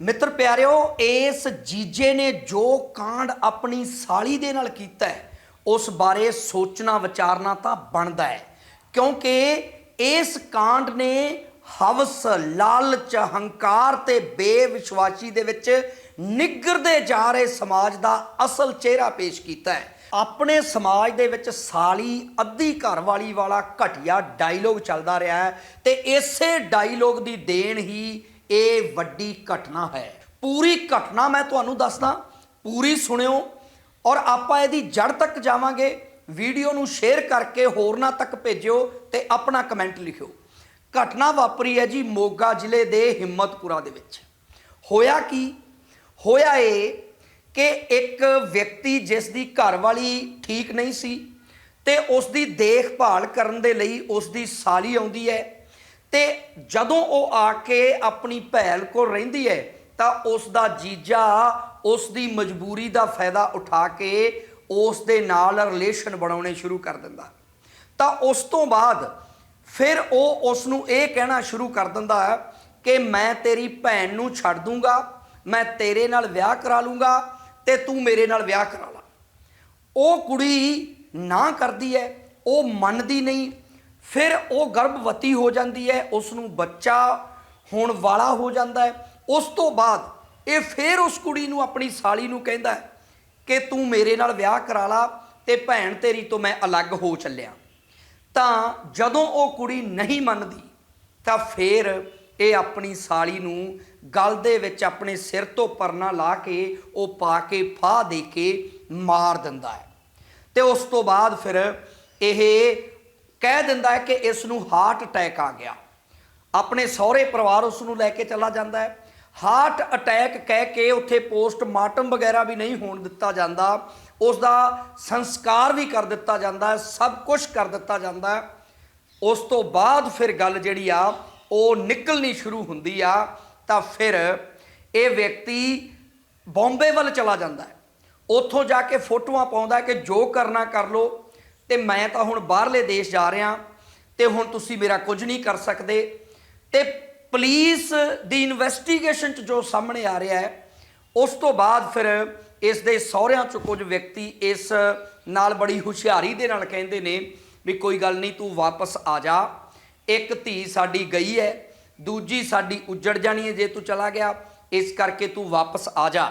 ਮਿੱਤਰ ਪਿਆਰਿਓ, ਇਸ ਜੀਜੇ ਨੇ ਜੋ ਕਾਂਡ ਆਪਣੀ ਸਾਲੀ ਦੇ ਨਾਲ ਕੀਤਾ ਹੈ, ਉਸ ਬਾਰੇ ਸੋਚਣਾ, ਵਿਚਾਰਨਾ ਤਾਂ ਬਣਦਾ ਹੈ। ਕਿਉਂਕਿ ਇਸ ਕਾਂਡ ਨੇ ਹਵਸ, ਲਾਲਚ, ਹੰਕਾਰ ਤੇ ਬੇਵਿਸ਼ਵਾਸੀ ਦੇ ਵਿੱਚ ਨਿੱਗਰਦੇ ਜਾ ਰਹੇ ਸਮਾਜ ਦਾ ਅਸਲ ਚਿਹਰਾ ਪੇਸ਼ ਕੀਤਾ ਹੈ। ਆਪਣੇ ਸਮਾਜ ਦੇ ਵਿੱਚ ਸਾਲੀ, ਅੱਧੀ ਘਰਵਾਲੀ ਵਾਲਾ ਘਟੀਆ ਡਾਇਲੋਗ ਚੱਲਦਾ ਰਿਹਾ ਹੈ ਤੇ ਇਸੇ ਡਾਇਲੋਗ ਦੀ ਦੇਣ ਹੀ ਇਹ ਵੱਡੀ ਘਟਨਾ ਹੈ। ਪੂਰੀ ਘਟਨਾ ਮੈਂ ਤੁਹਾਨੂੰ ਦੱਸਦਾ, ਪੂਰੀ ਸੁਣਿਓ ਔਰ ਆਪਾਂ ਇਹਦੀ ਜੜ ਤੱਕ ਜਾਵਾਂਗੇ। ਵੀਡੀਓ ਨੂੰ ਸ਼ੇਅਰ ਕਰਕੇ ਹੋਰਨਾਂ ਤੱਕ ਭੇਜਿਓ ਤੇ ਆਪਣਾ ਕਮੈਂਟ ਲਿਖਿਓ। ਘਟਨਾ ਵਾਪਰੀ ਹੈ ਜੀ ਮੋਗਾ ਜ਼ਿਲ੍ਹੇ ਦੇ ਹਿੰਮਤਪੁਰਾ ਦੇ ਵਿੱਚ। ਹੋਇਆ ਕੀ? ਹੋਇਆ ਇਹ ਕਿ ਇੱਕ ਵਿਅਕਤੀ ਜਿਸ ਦੀ ਘਰਵਾਲੀ ਠੀਕ ਨਹੀਂ ਸੀ ਤੇ ਉਸ ਦੀ ਦੇਖਭਾਲ ਕਰਨ ਦੇ ਲਈ ਉਸ ਦੀ ਸਾਲੀ ਆਉਂਦੀ ਹੈ। ਤੇ ਜਦੋਂ ਉਹ ਆ ਕੇ ਆਪਣੀ ਭੈਣ ਕੋਲ ਰਹਿੰਦੀ ਹੈ, ਤਾਂ ਉਸ ਦਾ ਜੀਜਾ ਉਸ ਦੀ ਮਜਬੂਰੀ ਦਾ ਫਾਇਦਾ ਉਠਾ ਕੇ ਉਸ ਦੇ ਨਾਲ ਰਿਲੇਸ਼ਨ ਬਣਾਉਣੇ ਸ਼ੁਰੂ ਕਰ ਦਿੰਦਾ। ਤਾਂ ਉਸ ਤੋਂ ਬਾਅਦ ਫਿਰ ਉਹ ਉਸ ਨੂੰ ਇਹ ਕਹਿਣਾ ਸ਼ੁਰੂ ਕਰ ਦਿੰਦਾ ਹੈ ਕਿ ਮੈਂ ਤੇਰੀ ਭੈਣ ਨੂੰ ਛੱਡ ਦੂੰਗਾ, ਮੈਂ ਤੇਰੇ ਨਾਲ ਵਿਆਹ ਕਰਾ ਲੂੰਗਾ ਤੇ ਤੂੰ ਮੇਰੇ ਨਾਲ ਵਿਆਹ ਕਰਾ ਲਾ। ਉਹ ਕੁੜੀ ਨਾ ਕਰਦੀ ਹੈ, ਉਹ ਮੰਨਦੀ ਨਹੀਂ ਫਿਰ ਉਹ ਗਰਭਵਤੀ ਹੋ ਜਾਂਦੀ ਹੈ ਉਸ ਨੂੰ ਬੱਚਾ ਹੋਣ ਵਾਲਾ ਹੋ ਜਾਂਦਾ ਹੈ। ਉਸ ਤੋਂ ਬਾਅਦ ਇਹ ਫਿਰ ਉਸ ਕੁੜੀ ਨੂੰ ਆਪਣੀ ਸਾਲੀ ਨੂੰ ਕਹਿੰਦਾ ਹੈ ਕਿ ਤੂੰ ਮੇਰੇ ਨਾਲ ਵਿਆਹ ਕਰਾ ਲਾ ਤੇ ਭੈਣ ਤੇਰੀ ਤੋਂ ਮੈਂ ਅਲੱਗ ਹੋ ਚੱਲਿਆ। ਤਾਂ ਜਦੋਂ ਉਹ ਕੁੜੀ ਨਹੀਂ ਮੰਨਦੀ, ਤਾਂ ਫਿਰ ਇਹ ਆਪਣੀ ਸਾਲੀ ਨੂੰ ਗਲ ਦੇ ਵਿੱਚ ਆਪਣੇ ਸਿਰ ਤੋਂ ਪਰਨਾ ਲਾ ਕੇ ਉਹ ਪਾ ਕੇ ਫਾਹ ਦੇ ਕੇ ਮਾਰ ਦਿੰਦਾ ਹੈ। ਤੇ ਉਸ ਤੋਂ ਬਾਅਦ ਫਿਰ ਇਹ ਕਹਿ ਦਿੰਦਾ ਹੈ ਕਿ ਇਸ ਨੂੰ ਹਾਰਟ ਅਟੈਕ ਆ ਗਿਆ। ਆਪਣੇ ਸਹੁਰੇ ਪਰਿਵਾਰ ਉਸ ਨੂੰ ਲੈ ਕੇ ਚਲਾ ਜਾਂਦਾ ਹੈ। ਹਾਰਟ ਅਟੈਕ ਕਹਿ ਕੇ ਉੱਥੇ ਪੋਸਟਮਾਰਟਮ ਵਗੈਰਾ ਵੀ ਨਹੀਂ ਹੋਣ ਦਿੱਤਾ ਜਾਂਦਾ। ਉਸ ਦਾ ਸੰਸਕਾਰ ਵੀ ਕਰ ਦਿੱਤਾ ਜਾਂਦਾ ਸਭ ਕੁਝ ਕਰ ਦਿੱਤਾ ਜਾਂਦਾ ਉਸ ਤੋਂ ਬਾਅਦ ਫਿਰ ਗੱਲ ਜਿਹੜੀ ਆ, ਉਹ ਨਿਕਲਣੀ ਸ਼ੁਰੂ ਹੁੰਦੀ ਆ, ਤਾਂ ਫਿਰ ਇਹ ਵਿਅਕਤੀ ਬੰਬੇ ਵੱਲ ਚਲਾ ਜਾਂਦਾ ਹੈ। ਉੱਥੋਂ ਜਾ ਕੇ ਫੋਟੋਆਂ ਪਾਉਂਦਾ ਕਿ ਜੋ ਕਰਨਾ ਕਰ ਲੋ ਤੇ ਮੈਂ ਤਾਂ ਹੁਣ ਬਾਹਰਲੇ ਦੇਸ਼ ਜਾ ਰਿਹਾ ਤੇ ਹੁਣ ਤੁਸੀਂ ਮੇਰਾ ਕੁਝ ਨਹੀਂ ਕਰ ਸਕਦੇ। ਤੇ ਪੁਲਿਸ ਦੀ ਇਨਵੈਸਟੀਗੇਸ਼ਨ ਚ ਜੋ ਸਾਹਮਣੇ ਆ ਰਿਹਾ ਹੈ, ਉਸ ਤੋਂ ਬਾਅਦ ਫਿਰ ਇਸ ਦੇ ਸਹੁਰਿਆਂ ਚ ਕੁਝ ਵਿਅਕਤੀ ਇਸ ਨਾਲ ਬੜੀ ਹੁਸ਼ਿਆਰੀ ਦੇ ਨਾਲ ਕਹਿੰਦੇ ਨੇ ਵੀ ਕੋਈ ਗੱਲ ਨਹੀਂ, ਤੂੰ ਵਾਪਸ ਆ ਜਾ। ਇੱਕ ਧੀ ਸਾਡੀ ਗਈ ਹੈ, ਦੂਜੀ ਸਾਡੀ ਉੱਜੜ ਜਾਣੀ ਹੈ ਜੇ ਤੂੰ ਚਲਾ ਗਿਆ, ਇਸ ਕਰਕੇ ਤੂੰ ਵਾਪਸ ਆ ਜਾ।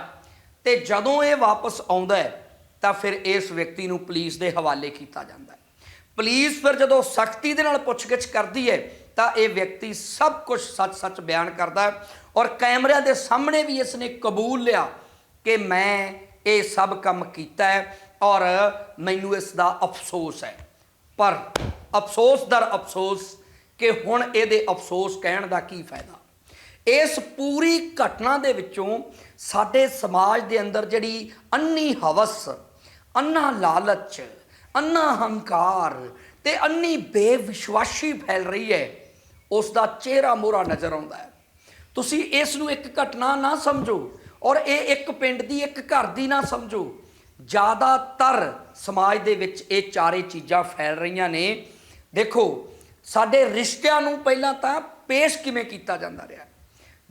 ਤੇ ਜਦੋਂ ਇਹ ਵਾਪਸ ਆਉਂਦਾ ਹੈ ਤਾਂ ਫਿਰ ਇਸ ਵਿਅਕਤੀ ਨੂੰ ਪੁਲਿਸ ਦੇ ਹਵਾਲੇ ਕੀਤਾ ਜਾਂਦਾ ਹੈ। ਪੁਲਿਸ ਫਿਰ ਜਦੋਂ ਸਖਤੀ ਦੇ ਨਾਲ ਪੁੱਛਗਿੱਛ ਕਰਦੀ ਹੈ, ਤਾਂ ਇਹ ਵਿਅਕਤੀ ਸਭ ਕੁਝ ਸੱਚ-ਸੱਚ ਬਿਆਨ ਕਰਦਾ ਹੈ ਔਰ ਕੈਮਰਿਆਂ ਦੇ ਸਾਹਮਣੇ ਵੀ ਇਸ ਨੇ ਕਬੂਲ ਲਿਆ ਕਿ ਮੈਂ ਇਹ ਸਭ ਕੰਮ ਕੀਤਾ ਹੈ ਔਰ ਮੈਨੂੰ ਇਸ ਦਾ ਅਫਸੋਸ ਹੈ। ਪਰ ਅਫਸੋਸ ਦਰ ਅਫਸੋਸ ਕਿ ਹੁਣ ਇਹਦੇ ਅਫਸੋਸ ਕਹਿਣ ਦਾ ਕੀ ਫਾਇਦਾ? ਇਸ ਪੂਰੀ ਘਟਨਾ ਦੇ ਵਿੱਚੋਂ ਸਾਡੇ ਸਮਾਜ ਦੇ ਅੰਦਰ ਜਿਹੜੀ ਅੰਨੀ ਹਵਸ ਅੰਨਾ ਲਾਲਚ, ਅੰਨਾ ਹੰਕਾਰ ਤੇ ਅੰਨੀ ਬੇਵਿਸ਼ਵਾਸੀ ਫੈਲ ਰਹੀ ਹੈ। ਉਸ ਦਾ ਚਿਹਰਾ ਮੋਹਰਾ ਨਜ਼ਰ ਆਉਂਦਾ ਹੈ। ਤੁਸੀਂ ਇਸ ਨੂੰ ਇੱਕ ਘਟਨਾ ਨਾ ਸਮਝੋ ਔਰ ਇਹ ਇੱਕ ਪਿੰਡ ਦੀ, ਇੱਕ ਘਰ ਦੀ ਨਾ ਸਮਝੋ। ਜ਼ਿਆਦਾਤਰ ਸਮਾਜ ਦੇ ਵਿੱਚ ਇਹ ਚਾਰੇ ਚੀਜ਼ਾਂ ਫੈਲ ਰਹੀਆਂ ਨੇ। ਦੇਖੋ, ਸਾਡੇ ਰਿਸ਼ਤਿਆਂ ਨੂੰ ਪਹਿਲਾਂ ਤਾਂ ਪੇਸ਼ ਕਿਵੇਂ ਕੀਤਾ ਜਾਂਦਾ ਰਿਹਾ?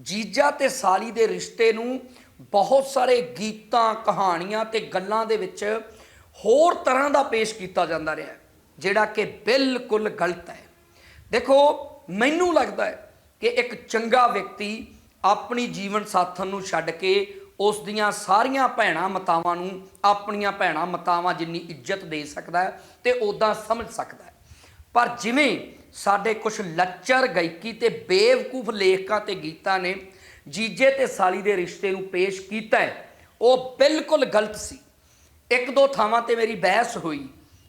ਜੀਜਾ ਤੇ ਸਾਲੀ ਦੇ ਰਿਸ਼ਤੇ ਨੂੰ ਬਹੁਤ ਸਾਰੇ ਗੀਤਾਂ, ਕਹਾਣੀਆਂ ਤੇ ਗੱਲਾਂ ਦੇ ਵਿੱਚ ਹੋਰ ਤਰ੍ਹਾਂ ਦਾ ਪੇਸ਼ ਕੀਤਾ ਜਾਂਦਾ ਰਿਹਾ ਜਿਹੜਾ ਕਿ ਬਿਲਕੁਲ ਗਲਤ ਹੈ। ਦੇਖੋ, ਮੈਨੂੰ ਲੱਗਦਾ ਹੈ ਕਿ ਇੱਕ ਚੰਗਾ ਵਿਅਕਤੀ ਆਪਣੀ ਜੀਵਨ ਸਾਥਣ ਨੂੰ ਛੱਡ ਕੇ ਉਸ ਦੀਆਂ ਸਾਰੀਆਂ ਭੈਣਾਂ ਮਤਾਵਾਂ ਨੂੰ ਆਪਣੀਆਂ ਭੈਣਾਂ ਮਤਾਵਾਂ ਜਿੰਨੀ ਇੱਜ਼ਤ ਦੇ ਸਕਦਾ ਹੈ ਤੇ ਉਦਾਂ ਸਮਝ ਸਕਦਾ ਹੈ। ਪਰ ਜਿਵੇਂ ਸਾਡੇ ਕੁਝ ਲੱਚਰ ਗਾਇਕੀ ਤੇ ਬੇਵਕੂਫ ਲੇਖਕਾਂ ਤੇ ਗੀਤਾਂ ਨੇ ਜੀਜੇ ਤੇ ਸਾਲੀ ਦੇ ਰਿਸ਼ਤੇ ਨੂੰ ਪੇਸ਼ ਕੀਤਾ ਹੈ, ਉਹ ਬਿਲਕੁਲ ਗਲਤ ਸੀ। ਇੱਕ ਦੋ ਥਾਵਾਂ ਤੇ ਮੇਰੀ ਬਹਿਸ ਹੋਈ।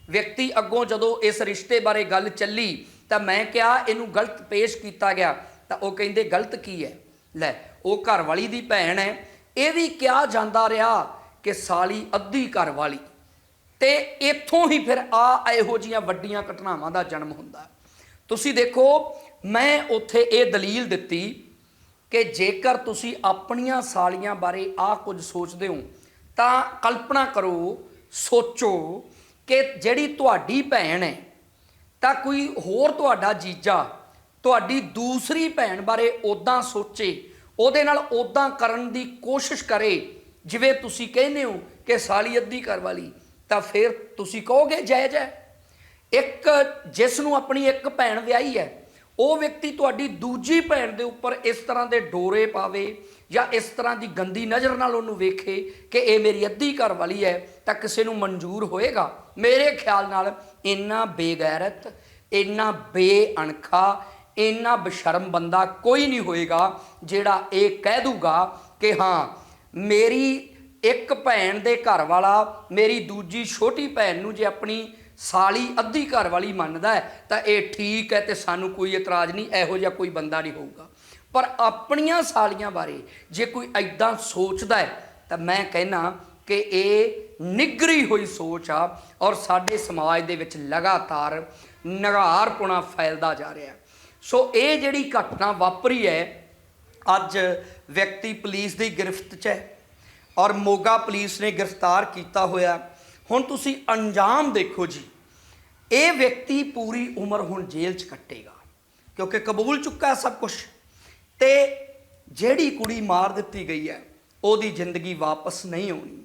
ਵਿਅਕਤੀ ਅੱਗੋਂ ਜਦੋਂ ਇਸ ਰਿਸ਼ਤੇ ਬਾਰੇ ਗੱਲ ਚੱਲੀ ਤਾਂ ਮੈਂ ਕਿਹਾ, ਇਹਨੂੰ ਗਲਤ ਪੇਸ਼ ਕੀਤਾ ਗਿਆ। ਤਾਂ ਉਹ ਕਹਿੰਦੇ, ਗਲਤ ਕੀ ਹੈ? ਲੈ, ਉਹ ਘਰ ਵਾਲੀ ਦੀ ਭੈਣ ਹੈ। ਇਹ ਵੀ ਕਿਹਾ ਜਾਂਦਾ ਰਿਹਾ ਕਿ ਸਾਲੀ ਅੱਧੀ ਘਰ ਵਾਲੀ ਤੇ ਇੱਥੋਂ ਹੀ ਫਿਰ ਆ ਇਹੋ ਜੀਆਂ ਵੱਡੀਆਂ ਘਟਨਾਵਾਂ ਦਾ ਜਨਮ ਹੁੰਦਾ। ਤੁਸੀਂ ਦੇਖੋ, ਮੈਂ ਉੱਥੇ ਇਹ ਦਲੀਲ ਦਿੱਤੀ ਕਿ ਜੇਕਰ ਤੁਸੀਂ ਆਪਣੀਆਂ ਸਾਲੀਆਂ ਬਾਰੇ ਆ ਕੁਝ ਸੋਚਦੇ ਹੋ ਤਾਂ ਕਲਪਨਾ ਕਰੋ, ਸੋਚੋ ਕਿ ਜਿਹੜੀ ਤੁਹਾਡੀ ਭੈਣ ਹੈ, ਤਾਂ ਕੋਈ ਹੋਰ ਤੁਹਾਡਾ ਜੀਜਾ, ਤੁਹਾਡੀ ਦੂਸਰੀ ਭੈਣ ਬਾਰੇ ਉਦਾਂ ਸੋਚੇ, ਉਹਦੇ ਨਾਲ ਉਦਾਂ ਕਰਨ ਦੀ ਕੋਸ਼ਿਸ਼ ਕਰੇ, ਜਿਵੇਂ ਤੁਸੀਂ ਕਹਿੰਦੇ ਹੋ ਕਿ ਸਾਲੀ ਅੱਧੀ ਘਰ ਵਾਲੀ, ਤਾਂ ਫਿਰ ਤੁਸੀਂ ਕਹੋਗੇ ਜਾਇਜ਼ ਹੈ ਇੱਕ ਜਿਸ ਨੂੰ ਆਪਣੀ ਇੱਕ ਭੈਣ ਵਿਆਹੀ ਹੈ ਉਹ ਵਿਅਕਤੀ ਤੁਹਾਡੀ ਦੂਜੀ ਭੈਣ ਦੇ ਉੱਪਰ ਇਸ ਤਰ੍ਹਾਂ ਦੇ ਡੋਰੇ ਪਾਵੇ ਜਾਂ ਇਸ ਤਰ੍ਹਾਂ ਦੀ ਗੰਦੀ ਨਜ਼ਰ ਨਾਲ ਉਹਨੂੰ ਵੇਖੇ ਕਿ ਇਹ ਮੇਰੀ ਅੱਧੀ ਘਰ ਵਾਲੀ ਹੈ, ਤਾਂ ਕਿਸੇ ਨੂੰ ਮਨਜ਼ੂਰ ਹੋਏਗਾ? ਮੇਰੇ ਖਿਆਲ ਨਾਲ ਇੰਨਾ ਬੇਗੈਰਤ, ਇੰਨਾ ਬੇਅਣਖਾ, ਇੰਨਾ ਬਸ਼ਰਮ ਬੰਦਾ ਕੋਈ ਨਹੀਂ ਹੋਏਗਾ ਜਿਹੜਾ ਇਹ ਕਹਿ ਦੂਗਾ ਕਿ ਹਾਂ, ਮੇਰੀ ਇੱਕ ਭੈਣ ਦੇ ਘਰ ਵਾਲਾ ਮੇਰੀ ਦੂਜੀ ਛੋਟੀ ਭੈਣ ਨੂੰ ਜੇ ਆਪਣੀ ਸਾਲੀ ਅੱਧੀ ਘਰ ਵਾਲੀ ਮੰਨਦਾ ਹੈ, ਤਾਂ ਇਹ ਠੀਕ ਹੈ ਤੇ ਸਾਨੂੰ ਕੋਈ ਇਤਰਾਜ਼ ਨਹੀਂ, ਇਹੋ ਜਿਹਾ ਕੋਈ ਬੰਦਾ ਨਹੀਂ ਹੋਊਗਾ। ਪਰ ਆਪਣੀਆਂ ਸਾਲੀਆਂ ਬਾਰੇ ਜੇ ਕੋਈ ਐਦਾਂ ਸੋਚਦਾ ਹੈ, ਤਾਂ ਮੈਂ ਕਹਿਣਾ ਕਿ ਇਹ ਨਿਗਰੀ ਹੋਈ ਸੋਚ ਆ ਔਰ ਸਾਡੇ ਸਮਾਜ ਦੇ ਵਿੱਚ ਲਗਾਤਾਰ ਨਗਾਰਪੁਣਾ ਫੈਲਦਾ ਜਾ ਰਿਹਾ ਸੋ ਇਹ ਜਿਹੜੀ ਘਟਨਾ ਵਾਪਰੀ ਹੈ, ਅੱਜ ਵਿਅਕਤੀ ਪੁਲਿਸ ਦੀ ਗ੍ਰਿਫਤ 'ਚ ਹੈ ਔਰ ਮੋਗਾ ਪੁਲਿਸ ਨੇ ਗ੍ਰਿਫਤਾਰ ਕੀਤਾ ਹੋਇਆ। ਹੁਣ ਤੁਸੀਂ ਅੰਜਾਮ ਦੇਖੋ ਜੀ, ਇਹ ਵਿਅਕਤੀ ਪੂਰੀ ਉਮਰ ਹੁਣ ਜੇਲ੍ਹ 'ਚ ਕੱਟੇਗਾ, ਕਿਉਂਕਿ ਕਬੂਲ ਚੁੱਕਾ ਹੈ ਸਭ ਕੁਝ ਤੇ ਜਿਹੜੀ ਕੁੜੀ ਮਾਰ ਦਿੱਤੀ ਗਈ ਹੈ, ਉਹਦੀ ਜ਼ਿੰਦਗੀ ਵਾਪਸ ਨਹੀਂ ਆਉਣੀ।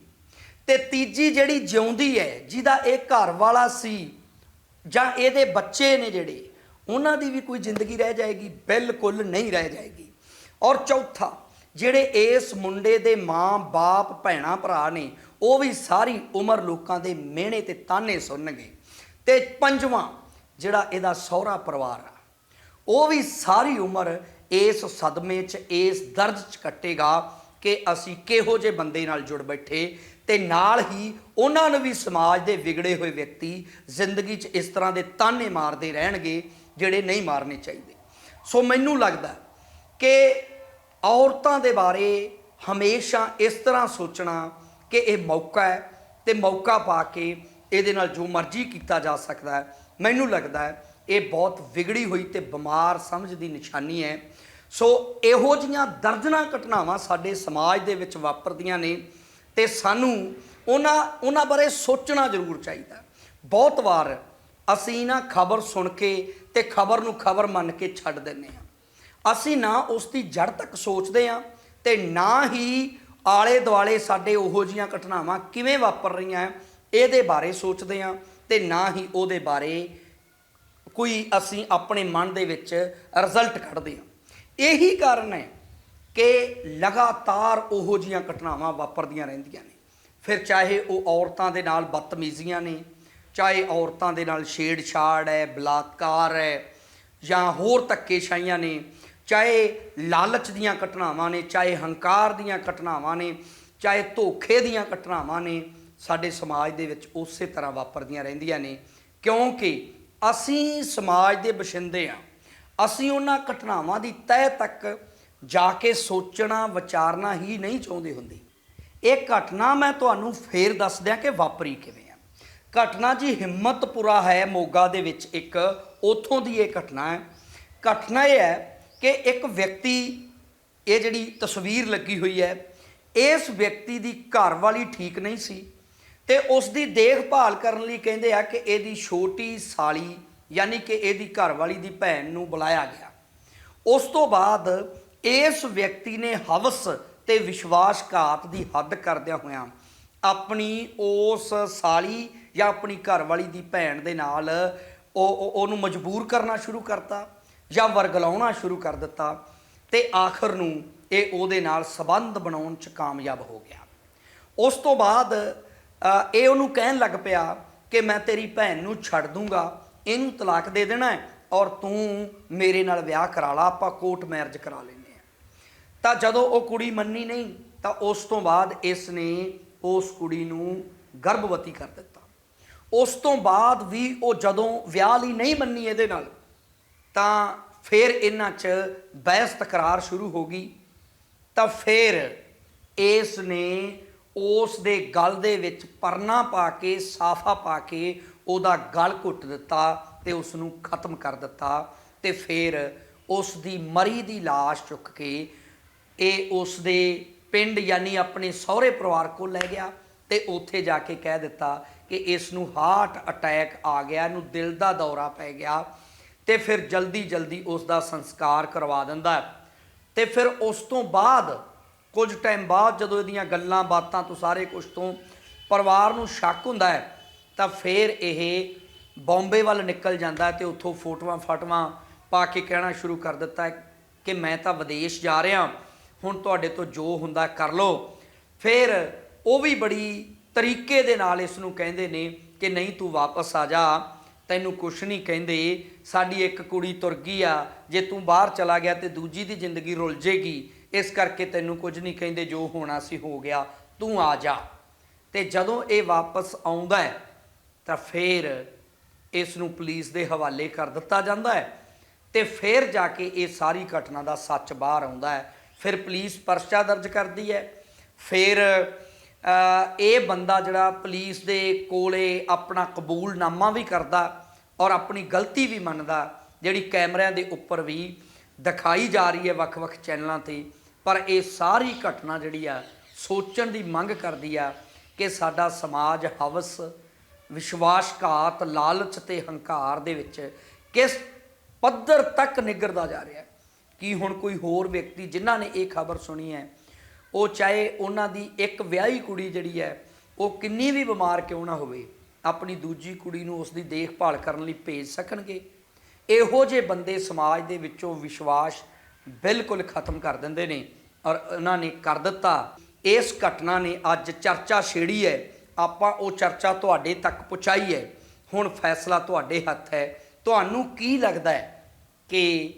ਤੇ ਤੀਜੀ ਜਿਹੜੀ ਜਿਉਂਦੀ ਹੈ, ਜਿਹਦਾ ਇਹ ਘਰ ਵਾਲਾ ਸੀ, ਜਾਂ ਇਹਦੇ ਬੱਚੇ ਨੇ ਜਿਹੜੇ, ਉਹਨਾਂ ਦੀ ਵੀ ਕੋਈ ਜ਼ਿੰਦਗੀ ਰਹਿ ਜਾਏਗੀ, ਬਿਲਕੁਲ ਨਹੀਂ ਰਹਿ ਜਾਏਗੀ। ਔਰ ਚੌਥਾ ਜਿਹੜੇ ਇਸ ਮੁੰਡੇ ਦੇ ਮਾਂ, ਬਾਪ, ਭੈਣਾ, ਭਰਾ ਨੇ, ਉਹ ਵੀ ਸਾਰੀ ਉਮਰ ਲੋਕਾਂ ਦੇ ਮਿਹਣੇ ਤੇ ਤਾਨੇ ਸੁਣਨਗੇ। ਤੇ ਪੰਜਵਾਂ, ਜਿਹੜਾ ਇਹਦਾ ਸਹੁਰਾ ਪਰਿਵਾਰ ਆ, ਉਹ ਵੀ ਸਾਰੀ ਉਮਰ ਇਸ ਸਦਮੇ 'ਚ, ਇਸ ਦਰਦ 'ਚ ਕੱਟੇਗਾ ਕਿ ਅਸੀਂ ਕਿਹੋ ਜਿਹੇ ਬੰਦੇ ਨਾਲ ਜੁੜ ਬੈਠੇ ਤੇ ਨਾਲ ਹੀ ਉਹਨਾਂ ਨੂੰ ਵੀ ਸਮਾਜ ਦੇ ਵਿਗੜੇ ਹੋਏ ਵਿਅਕਤੀ ਜ਼ਿੰਦਗੀ 'ਚ ਇਸ ਤਰ੍ਹਾਂ ਦੇ ਤਾਨੇ ਮਾਰਦੇ ਰਹਿਣਗੇ ਜਿਹੜੇ ਨਹੀਂ ਮਾਰਨੇ ਚਾਹੀਦੇ। ਸੋ ਮੈਨੂੰ ਲੱਗਦਾ ਕਿ ਔਰਤਾਂ ਦੇ ਬਾਰੇ ਹਮੇਸ਼ਾ ਇਸ ਤਰ੍ਹਾਂ ਸੋਚਣਾ ਕਿ ਇਹ ਮੌਕਾ ਹੈ ਤੇ ਮੌਕਾ ਪਾ ਕੇ ਇਹਦੇ ਨਾਲ ਜੋ ਮਰਜ਼ੀ ਕੀਤਾ ਜਾ ਸਕਦਾ ਹੈ। ਮੈਨੂੰ ਲੱਗਦਾ ਹੈ ਇਹ ਬਹੁਤ ਵਿਗੜੀ ਹੋਈ ਤੇ ਬਿਮਾਰ ਸਮਝ ਦੀ ਨਿਸ਼ਾਨੀ ਹੈ। ਸੋ ਇਹੋ ਜੀਆਂ ਦਰਜਨਾਂ ਘਟਨਾਵਾਂ ਸਾਡੇ ਸਮਾਜ ਦੇ ਵਿੱਚ ਵਾਪਰਦੀਆਂ ਨੇ ਤੇ ਸਾਨੂੰ ਉਹਨਾਂ ਉਹਨਾਂ ਬਾਰੇ ਸੋਚਣਾ ਜ਼ਰੂਰ ਚਾਹੀਦਾ ਬਹੁਤ ਵਾਰ ਅਸੀਂ ਨਾ ਖਬਰ ਸੁਣ ਕੇ ਤੇ ਖਬਰ ਨੂੰ ਖਬਰ ਮੰਨ ਕੇ ਛੱਡ ਦਿੰਦੇ ਹਾਂ। ਅਸੀਂ ਨਾ ਉਸ ਦੀ ਜੜ ਤੱਕ ਸੋਚਦੇ ਹਾਂ ਤੇ ਨਾ ਹੀ ਆਲੇ ਦੁਆਲੇ ਸਾਡੇ ਉਹੋ ਜੀਆਂ ਘਟਨਾਵਾਂ ਕਿਵੇਂ ਵਾਪਰ ਰਹੀਆਂ ਇਹਦੇ ਬਾਰੇ ਸੋਚਦੇ ਹਾਂ ਤੇ ਨਾ ਹੀ ਉਹਦੇ ਬਾਰੇ ਕੋਈ ਅਸੀਂ ਆਪਣੇ ਮਨ ਦੇ ਵਿੱਚ ਰਿਜ਼ਲਟ ਕੱਢਦੇ ਹਾਂ। ਇਹੀ ਕਾਰਨ ਹੈ ਕਿ ਲਗਾਤਾਰ ਉਹੋ ਜੀਆਂ ਘਟਨਾਵਾਂ ਵਾਪਰਦੀਆਂ ਰਹਿੰਦੀਆਂ ਨੇ। ਫਿਰ ਚਾਹੇ ਉਹ ਔਰਤਾਂ ਦੇ ਨਾਲ ਬਦਤਮੀਜ਼ੀਆਂ ਨੇ, ਚਾਹੇ ਔਰਤਾਂ ਦੇ ਨਾਲ ਛੇੜਛਾੜ ਹੈ, ਬਲਾਤਕਾਰ ਹੈ ਜਾਂ ਹੋਰ ਧੱਕੇਸ਼ਾਹੀਆਂ ਨੇ ਚਾਹੇ ਲਾਲਚ ਦੀਆਂ ਘਟਨਾਵਾਂ ਨੇ, ਚਾਹੇ ਹੰਕਾਰ ਦੀਆਂ ਘਟਨਾਵਾਂ ਨੇ, ਚਾਹੇ ਧੋਖੇ ਦੀਆਂ ਘਟਨਾਵਾਂ ਨੇ, ਸਾਡੇ ਸਮਾਜ ਦੇ ਵਿੱਚ ਉਸੇ ਤਰ੍ਹਾਂ ਵਾਪਰਦੀਆਂ ਰਹਿੰਦੀਆਂ ਨੇ। ਕਿਉਂਕਿ ਅਸੀਂ ਸਮਾਜ ਦੇ ਬਸ਼ਿੰਦੇ ਆ ਅਸੀਂ ਉਹਨਾਂ ਘਟਨਾਵਾਂ ਦੀ ਤਹਿ ਤੱਕ ਜਾ ਕੇ ਸੋਚਣਾ, ਵਿਚਾਰਨਾ ਹੀ ਨਹੀਂ ਚਾਹੁੰਦੇ ਹੁੰਦੇ। ਇਹ ਘਟਨਾ ਮੈਂ ਤੁਹਾਨੂੰ ਫੇਰ ਦੱਸ ਦਿਆਂ ਕਿ ਵਾਪਰੀ ਕਿਵੇਂ ਆ। ਘਟਨਾ ਜੀ ਹਿੰਮਤਪੁਰਾ ਹੈ ਮੋਗਾ ਦੇ ਵਿੱਚ ਇੱਕ। ਉਥੋਂ ਦੀ ਇਹ ਘਟਨਾ ਹੈ। ਘਟਨਾ ਇਹ ਹੈ ਕਿ ਇੱਕ ਵਿਅਕਤੀ, ਇਹ ਜਿਹੜੀ ਤਸਵੀਰ ਲੱਗੀ ਹੋਈ ਹੈ, ਇਸ ਵਿਅਕਤੀ ਦੀ ਘਰਵਾਲੀ ਠੀਕ ਨਹੀਂ ਸੀ ਤੇ ਉਸ ਦੀ ਦੇਖਭਾਲ ਕਰਨ ਲਈ ਕਹਿੰਦੇ ਆ ਕਿ ਇਹਦੀ ਛੋਟੀ ਸਾਲੀ, ਯਾਨੀ ਕਿ ਇਹਦੀ ਘਰਵਾਲੀ ਦੀ ਭੈਣ ਨੂੰ ਬੁਲਾਇਆ ਗਿਆ। ਉਸ ਤੋਂ ਬਾਅਦ ਇਸ ਵਿਅਕਤੀ ਨੇ ਹਵਸ ਤੇ ਵਿਸ਼ਵਾਸਘਾਤ ਦੀ ਹੱਦ ਕਰਦਿਆਂ ਹੋਇਆਂ ਆਪਣੀ ਉਸ ਸਾਲੀ ਜਾਂ ਆਪਣੀ ਘਰਵਾਲੀ ਦੀ ਭੈਣ ਦੇ ਨਾਲ ਉਹ- ਉਹਨੂੰ ਮਜਬੂਰ ਕਰਨਾ ਸ਼ੁਰੂ ਕਰਤਾ। ਜਾਂ ਵਰਗਲਾਉਣਾ ਸ਼ੁਰੂ ਕਰ ਦਿੱਤਾ ਤੇ ਆਖਰ ਨੂੰ ਇਹ ਉਹਦੇ ਨਾਲ ਸਬੰਧ ਬਣਾਉਣ 'ਚ ਕਾਮਯਾਬ ਹੋ ਗਿਆ। ਉਸ ਤੋਂ ਬਾਅਦ ਇਹ ਉਹਨੂੰ ਕਹਿਣ ਲੱਗ ਪਿਆ ਕਿ ਮੈਂ ਤੇਰੀ ਭੈਣ ਨੂੰ ਛੱਡ ਦੂੰਗਾ, ਇਹਨੂੰ ਤਲਾਕ ਦੇ ਦੇਣਾ ਹੈ ਔਰ ਤੂੰ ਮੇਰੇ ਨਾਲ ਵਿਆਹ ਕਰਾ ਲਾ, ਆਪਾਂ ਕੋਰਟ ਮੈਰਿਜ ਕਰਾ ਲੈਂਦੇ ਆ ਤਾਂ ਜਦੋਂ ਉਹ ਕੁੜੀ ਮੰਨੀ ਨਹੀਂ, ਤਾਂ ਉਸ ਤੋਂ ਬਾਅਦ ਇਸ ਨੇ ਉਸ ਕੁੜੀ ਨੂੰ ਗਰਭਵਤੀ ਕਰ ਦਿੱਤਾ। ਉਸ ਤੋਂ ਬਾਅਦ ਵੀ ਉਹ ਜਦੋਂ ਵਿਆਹ ਲਈ ਨਹੀਂ ਮੰਨੀ ਇਹਦੇ ਨਾਲ ਤਾਂ ਫਿਰ ਇਹਨਾਂ 'ਚ ਬਹਿਸ ਤਕਰਾਰ ਸ਼ੁਰੂ ਹੋ ਗਈ। ਤਾਂ ਫਿਰ ਇਸ ਨੇ ਉਸ ਦੇ ਗਲ ਦੇ ਵਿੱਚ ਪਰਨਾ ਪਾ ਕੇ, ਸਾਫਾ ਪਾ ਕੇ ਉਹਦਾ ਗਲ ਘੁੱਟ ਦਿੱਤਾ ਤੇ ਉਸ ਨੂੰ ਖਤਮ ਕਰ ਦਿੱਤਾ ਤੇ ਫਿਰ ਉਸ ਦੀ ਮਰੀ ਦੀ ਲਾਸ਼ ਚੁੱਕ ਕੇ ਇਹ ਉਸ ਦੇ ਪਿੰਡ ਯਾਨੀ ਆਪਣੇ ਸਹੁਰੇ ਪਰਿਵਾਰ ਕੋਲ ਲੈ ਗਿਆ ਤੇ ਉੱਥੇ ਜਾ ਕੇ ਕਹਿ ਦਿੱਤਾ ਕਿ ਇਸ ਨੂੰ ਹਾਰਟ ਅਟੈਕ ਆ ਗਿਆ, ਇਹਨੂੰ ਦਿਲ ਦਾ ਦੌਰਾ ਪੈ ਗਿਆ। ਤੇ ਫਿਰ ਜਲਦੀ ਜਲਦੀ ਉਸ ਦਾ ਸੰਸਕਾਰ ਕਰਵਾ ਦਿੰਦਾ ਹੈ। ਤੇ ਫਿਰ ਉਸ ਤੋਂ ਬਾਅਦ, ਕੁਝ ਟਾਈਮ ਬਾਅਦ ਜਦੋਂ ਇਹਦੀਆਂ ਗੱਲਾਂ ਬਾਤਾਂ ਤੋਂ ਸਾਰੇ ਕੁਝ ਤੋਂ ਪਰਿਵਾਰ ਨੂੰ ਸ਼ੱਕ ਹੁੰਦਾ ਹੈ, ਤਾਂ ਫਿਰ ਇਹ ਬੰਬੇ ਵੱਲ ਨਿਕਲ ਜਾਂਦਾ ਹੈ ਤੇ ਉੱਥੋਂ ਫੋਟੋਆਂ ਫਾਟਵਾਂ ਪਾ ਕੇ ਕਹਿਣਾ ਸ਼ੁਰੂ ਕਰ ਦਿੱਤਾ ਕਿ ਮੈਂ ਤਾਂ ਵਿਦੇਸ਼ ਜਾ ਰਿਹਾ ਹੁਣ ਤੁਹਾਡੇ ਤੋਂ ਜੋ ਹੁੰਦਾ ਕਰ ਲਓ ਫਿਰ ਉਹ ਵੀ ਬੜੀ ਤਰੀਕੇ ਦੇ ਨਾਲ ਇਸ ਨੂੰ ਕਹਿੰਦੇ ਨੇ ਕਿ ਨਹੀਂ ਤੂੰ ਵਾਪਸ ਆ ਜਾ ਤੈਨੂੰ ਕੁਛ ਨਹੀਂ ਕਹਿੰਦੇ, ਸਾਡੀ ਇੱਕ ਕੁੜੀ ਤੁਰ ਗਈ ਆ, ਜੇ ਤੂੰ ਬਾਹਰ ਚਲਾ ਗਿਆ ਤੇ ਦੂਜੀ ਦੀ ਜ਼ਿੰਦਗੀ ਰੁਲ ਜੇਗੀ। ਇਸ ਕਰਕੇ ਤੈਨੂੰ ਕੁਝ ਨਹੀਂ ਕਹਿੰਦੇ, ਜੋ ਹੋਣਾ ਸੀ ਹੋ ਗਿਆ, ਤੂੰ ਆ ਜਾ। ਤੇ ਜਦੋਂ ਇਹ ਵਾਪਸ ਆਉਂਦਾ ਹੈ, ਤਾਂ ਫਿਰ ਇਸ ਨੂੰ ਪੁਲਿਸ ਦੇ ਹਵਾਲੇ ਕਰ ਦਿੱਤਾ ਜਾਂਦਾ ਹੈ। ਤੇ ਫਿਰ ਜਾ ਕੇ ਇਹ ਸਾਰੀ ਘਟਨਾ ਦਾ ਸੱਚ ਬਾਹਰ ਆਉਂਦਾ ਹੈ। ਫਿਰ ਪੁਲਿਸ ਪਰਚਾ ਦਰਜ ਕਰਦੀ ਹੈ। ਫਿਰ ਇਹ ਬੰਦਾ ਜਿਹੜਾ ਪੁਲਿਸ ਦੇ ਕੋਲੇ ਆਪਣਾ ਕਬੂਲਨਾਮਾ ਵੀ ਕਰਦਾ ਔਰ ਆਪਣੀ ਗਲਤੀ ਵੀ ਮੰਨਦਾ, ਜਿਹੜੀ ਕੈਮਰਿਆਂ ਦੇ ਉੱਪਰ ਵੀ ਦਿਖਾਈ ਜਾ ਰਹੀ ਹੈ ਵੱਖ-ਵੱਖ ਚੈਨਲਾਂ ਤੇ, ਪਰ ਇਹ ਸਾਰੀ ਘਟਨਾ ਜਿਹੜੀ ਆ, ਸੋਚਣ ਦੀ ਮੰਗ ਕਰਦੀ ਆ ਕਿ ਸਾਡਾ ਸਮਾਜ ਹਵਸ, ਵਿਸ਼ਵਾਸਘਾਤ, ਲਾਲਚ ਤੇ ਹੰਕਾਰ ਦੇ ਵਿੱਚ ਕਿਸ ਪੱਧਰ ਤੱਕ ਨਿਗਰਦਾ ਜਾ ਰਿਹਾ ਹੈ? ਕੀ ਹੁਣ ਕੋਈ ਹੋਰ ਵਿਅਕਤੀ ਜਿਨ੍ਹਾਂ ਨੇ ਇਹ ਖਬਰ ਸੁਣੀ ਹੈ, ਉਹ ਚਾਹੇ ਉਹਨਾਂ ਦੀ ਇੱਕ ਵਿਆਹੀ ਕੁੜੀ ਜਿਹੜੀ ਹੈ, ਉਹ ਕਿੰਨੀ ਵੀ ਬਿਮਾਰ ਕਿਉਂ ਨਾ ਹੋਵੇ ਆਪਣੀ ਦੂਜੀ ਕੁੜੀ ਨੂੰ ਉਸ ਦੀ ਦੇਖਭਾਲ ਕਰਨ ਲਈ ਭੇਜ ਸਕਣਗੇ। ਇਹੋ ਜਿਹੇ ਬੰਦੇ ਸਮਾਜ ਦੇ ਵਿੱਚੋਂ ਵਿਸ਼ਵਾਸ ਬਿਲਕੁਲ ਖਤਮ ਕਰ ਦਿੰਦੇ ਨੇ ਔਰ ਉਹਨਾਂ ਨੇ ਕਰ ਦਿੱਤਾ। ਇਸ ਘਟਨਾ ਨੇ ਅੱਜ ਚਰਚਾ ਛੇੜੀ ਹੈ। ਆਪਾਂ ਉਹ ਚਰਚਾ ਤੁਹਾਡੇ ਤੱਕ ਪਹੁੰਚਾਈ ਹੈ। ਹੁਣ ਫੈਸਲਾ ਤੁਹਾਡੇ ਹੱਥ ਹੈ। ਤੁਹਾਨੂੰ ਕੀ ਲੱਗਦਾ ਹੈ ਕਿ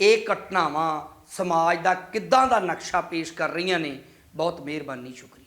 ਇਹ ਘਟਨਾਵਾਂ ਸਮਾਜ ਦਾ ਕਿੱਦਾਂ ਦਾ ਨਕਸ਼ਾ ਪੇਸ਼ ਕਰ ਰਹੀਆਂ ਨੇ? ਬਹੁਤ ਮਿਹਰਬਾਨੀ, ਸ਼ੁਕਰੀਆ।